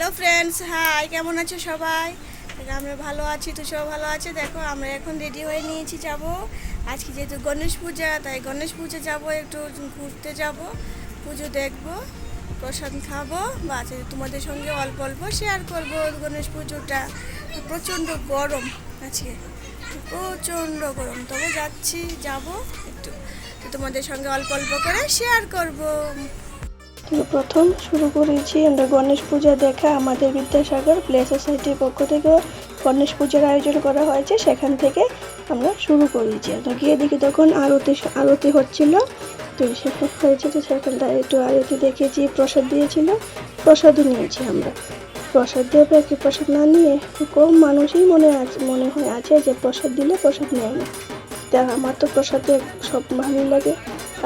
Hello friends high কেমন আছো সবাই? আমরা ভালো আছি, তো সব ভালো আছে? দেখো, আমরা এখন রেডি হয়ে নিয়েছি যাব। আজকে যেহেতু গণেশ পূজা, তাই গণেশ পুজো যাব, একটু ঘুরতে যাব, পুজো দেখব, প্রসাদ খাব বা তোমাদের সঙ্গে অল্প অল্প শেয়ার করব গণেশ পুজোটা। প্রচণ্ড গরম আজকে, প্রচণ্ড গরম। তবে যাচ্ছি, যাব একটু। তোমাদের সঙ্গে অল্প অল্প করে শেয়ার করব। তো প্রথম শুরু করেছি আমরা গণেশ পূজা দেখা আমাদের বিদ্যাসাগর প্লে সোসাইটির পক্ষ থেকে গণেশ পূজার আয়োজন করা হয়েছে, সেখান থেকে আমরা শুরু করেছি। আমরা গিয়ে দেখি তখন আরতি আরতি হচ্ছিল। তো সেখানে হয়েছে তো সেখানটায় একটু আরতি দেখেছি, প্রসাদ দিয়েছিল, প্রসাদও নিয়েছি আমরা। প্রসাদ দেবে কি প্রসাদ না নিয়ে কম মানুষই মনে আছে, মনে হয় আছে যে প্রসাদ দিলে প্রসাদ নেয় না। তা আমার তো প্রসাদে সব ভালোই লাগে।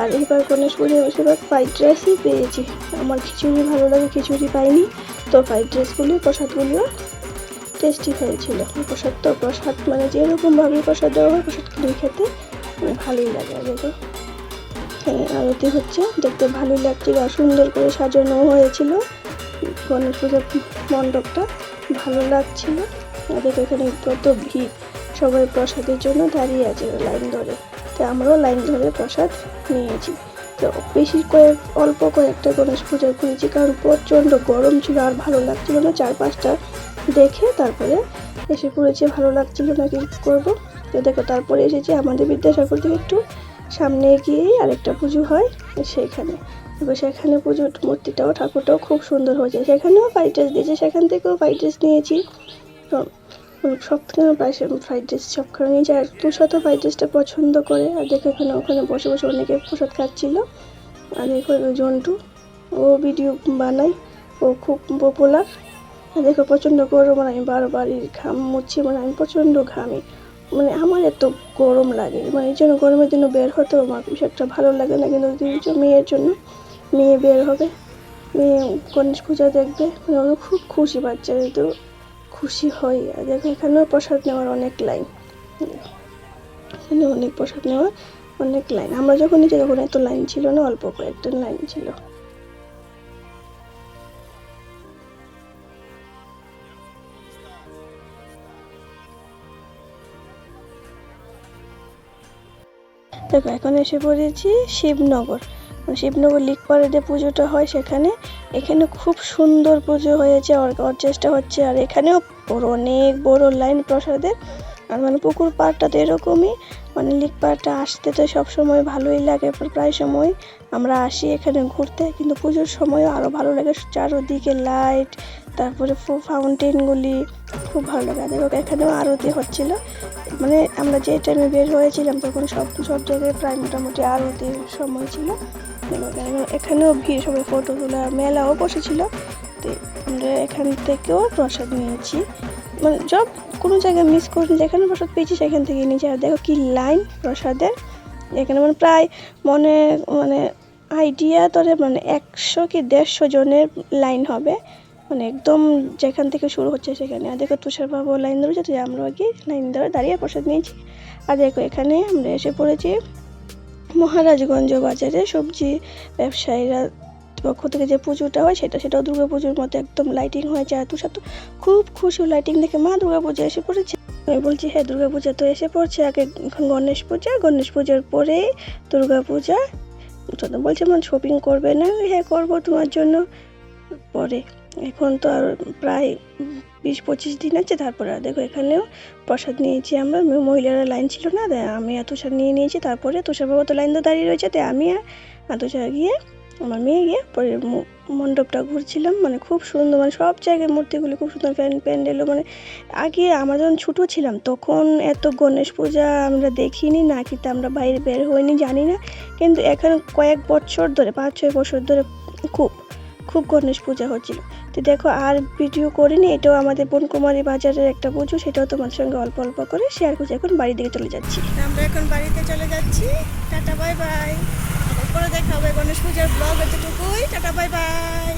আর এবার গণেশ পুজোয় বেশিরভাগ ফ্রাইড রাইসই পেয়েছি। আমার খিচুড়ি ভালো লাগে, খিচুড়ি পাইনি। তো ফ্রাইড রাইসগুলি প্রসাদগুলিও টেস্টি হয়েছিল। প্রসাদ তো, প্রসাদ মানে যেরকমভাবে প্রসাদ দেওয়া হয় প্রসাদগুলি খেতে মানে ভালোই লাগে দেখো এখানে আরতি হচ্ছে, দেখতে ভালোই লাগছিল আর সুন্দর করে সাজানো হয়েছিল। গণেশ পুজোর মণ্ডপটা ভালো লাগছিল। আমাদের এখানে কত ভিড়। সবাই প্রসাদের জন্য দাঁড়িয়ে আছে লাইন ধরে। তো আমরাও লাইন ধরে প্রসাদ নিয়েছি। তো বেশি কয়েক, অল্প কয়েকটা গণেশ পূজা করেছি কারণ প্রচণ্ড গরম ছিল আর ভালো লাগছিল না। চার পাঁচটা দেখে তারপরে এসে পড়েছে, ভালো লাগছিল না কি করব। তো দেখো, তারপরে এসেছি আমাদের বিদ্যাসাগর থেকে একটু সামনে গিয়েই আরেকটা পুজো হয় সেইখানে। এবার সেখানে পুজোর মূর্তিটাও, ঠাকুরটাও খুব সুন্দর হয়েছে। সেখানেও ফ্রাইড রাইস দিয়েছে, সেখান থেকেও ফ্রাইড রাইস নিয়েছি। সব থেকে ফ্রাইড রাইস সবখানে নিয়েছি আর তুষা তো ফ্রাইড রাইসটা পছন্দ করে। আর দেখো এখানে ওখানে বসে বসে অনেকে প্রসাদ খাচ্ছিল। আর দেখো জন্টু, ও ভিডিও বানায়। ও খুব পপুলার আর দেখো প্রচণ্ড গরম আর আমি বারবারই ঘাম মুচ্ছি মানে আমি প্রচণ্ড ঘামি। মানে আমার এত গরম লাগে। মানে এই জন্য গরমের জন্য বের হতেও আমার একটা ভালো লাগে না। কিন্তু মেয়ের জন্য, মেয়ে বের হবে। মেয়ে গণেশ পূজা দেখবে। মানে ওরা খুব খুশি বাচ্চারা তো খুশি হই। আর দেখো, এখানেও প্রসাদ নেওয়ার অনেক লাইন এখানে অনেক প্রসাদ নেওয়ার অনেক লাইন আমরা যখন নিচে, তখন এত লাইন ছিল না, অল্প কয়েকটা লাইন ছিল। দেখো, এখন এসে পড়েছি শিবনগর। শিবনগর লিকপাড়ে পুজোটা হয় সেখানে। এখানে খুব সুন্দর পুজো হয়েছে, অর- অর্চেষ্টা হচ্ছে, আর এখানেও বড়, অনেক বড় লাইন প্রসাদের। আর মানে পুকুর পাড়টা তো এরকমই মানে লিক পাড়টা আসতে তো সবসময় ভালোই লাগে প্রায় সময় আমরা আসি এখানে ঘুরতে, কিন্তু পুজোর সময়ও আরও ভালো লাগে, চারোদিকে লাইট, তারপরে ফাউন্টেনগুলি খুব ভালো লাগে। দেখো এখানেও আরতি হচ্ছিল। মানে আমরা যে টাইমে বের হয়েছিলাম তখন সব সব জায়গায় প্রায় মোটামুটি আরতির সময় ছিল। এখানেও ভিড় সবাই ফটো তোলা মেলাও বসেছিল। তো আমরা এখান থেকেও প্রসাদ নিয়েছি। মানে সব কোনো জায়গায় মিস করিনি যেখানে প্রসাদ পেয়েছি সেখান থেকে নিয়েছি। আর দেখো কি লাইন প্রসাদের। এখানে মানে প্রায় মনে মানে আইডিয়া ধরে মানে একশো কি দেড়শো জনের লাইন হবে। মানে একদম যেখান থেকে শুরু হচ্ছে সেখানে। আর দেখো তুষারবাবু লাইন ধরেছে, তো আমরা কি লাইন ধরে দাঁড়িয়ে প্রসাদ নিয়েছি। আর দেখো এখানে আমরা এসে পড়েছি। মহারাজগঞ্জ বাজারে সবজি ব্যবসায়ীরা পক্ষ থেকে যে পুজোটা হয় সেটা, সেটাও দুর্গা পুজোর মতো একদম লাইটিং হয়েছে আর তুষার খুব খুশি লাইটিং দেখে মা দুর্গা পূজা এসে পড়েছে। আমি বলছি হ্যাঁ দুর্গা পূজা তো এসে পড়ছে। আগে এখন গণেশ পূজা, গণেশ পুজোর পরে দুর্গা পূজা। তো বলছে মানে শপিং করবে না? হ্যাঁ করব তোমার জন্য। পরে। এখন তো আর প্রায় বিশ পঁচিশ দিন আছে, তারপরে আর দেখো এখানেও প্রসাদ নিয়েছি আমরা। মহিলারা লাইন ছিল না আমি আর তুষার নিয়ে নিয়েছি। তারপরে তুষার বাবা তো লাইন তো দাঁড়িয়ে রয়েছে, তাই আমি আর তুষার গিয়ে, আমার মেয়ে গিয়ে পরে মণ্ডপটা ঘুরছিলাম। মানে খুব সুন্দর মানে সব জায়গায় মূর্তিগুলি খুব সুন্দর, প্যান প্যান্ডেলও মানে আগে আমরা যখন ছোটো ছিলাম, তখন এত গণেশ পূজা আমরা দেখিনি, না কিন্তু আমরা বাইরে বের হইনি, জানি না। কিন্তু এখন কয়েক বছর ধরে, পাঁচ ছয় বছর ধরে খুব খুব গণেশ পূজা হচ্ছিল। তো দেখো, আর ভিডিও করিনি, এটাও আমাদের বনকুমারী বাজারের একটা পুজো, সেটাও তোমার সঙ্গে অল্প অল্প করে শেয়ার করছি। এখন বাড়ির দিকে চলে যাচ্ছি। আমরা এখন বাড়িতে চলে যাচ্ছি। টাটা বাই বাই পরে দেখা হবে গণেশ পূজার ব্লগ এতটুকুই। Tata bye bye